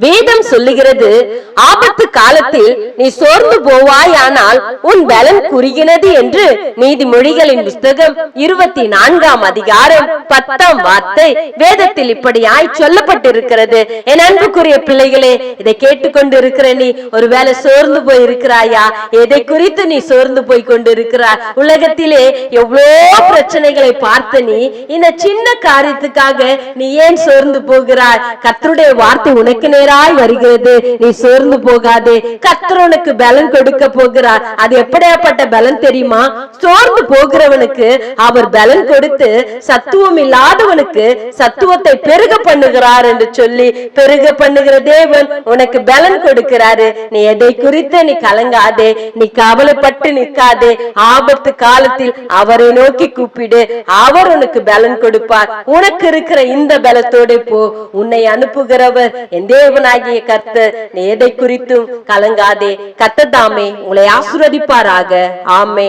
வேதம் சொல்லுகிறது ஆபத்து காலத்தில் நீ சோர்ந்து போவாயானால் உன் பலன் குறுகினது என்று நீதிமொழிகளின் புஸ்தகம் இருபத்தி நான்காம் அதிகாரம் பத்தாம் வார்த்தை வேதத்தில் இப்படியாய் சொல்லப்பட்டிருக்கிறது. என் அன்புக்குரிய பிள்ளைகளே இதை கேட்டுக்கொண்டு இருக்கிற நீ ஒருவேளை சோர்ந்து போய் இருக்கிறாயா எதை குறித்து நீ சோர்ந்து போய் கொண்டு இருக்கிறாய் உலகத்திலே எவ்வளோ பிரச்சனைகளை பார்த்த நீ இந்த சின்ன காரியத்துக்காக நீ ஏன் சோர்ந்து போகிறாய்? கத்தருடைய வார்த்தை உனக்கு நேராய் வருகிறது. நீ சோர்ந்து போகாதே. கத்தர் உனக்கு பலன் கொடுக்க போகிறார். அது எப்படியாப்பட்ட பலன் தெரியுமா? சோர்ந்து போகிறவனுக்கு அவர் பலன் கொடுத்து சத்துவம் சத்துவம் இல்லாதவனுக்கு சத்துவத்தை பெருக பண்ணுகிறார் என்று சொல்லி பெருக பண்ணுகிற தேவன் உனக்கு பலன் கொடுக்கிறாரு. நீ எதை குறித்து நீ கலங்காதே நீ கவலைப்பட்டு நிற்காதே. ஆபத்து காலத்தில் அவரை நோக்கி கூப்பிடு. அவர் உனக்கு பலன் கொடுப்பார். உனக்கு இருக்கிற இந்த பலத்தோட போ. உன்னை அனுப்புகிறவர் என் தேவனாகிய கர்த்தர். நீ எதை குறித்தும் கலங்காதே. கத்ததாமே உங்களை ஆசுரதிப்பாராக ஆமே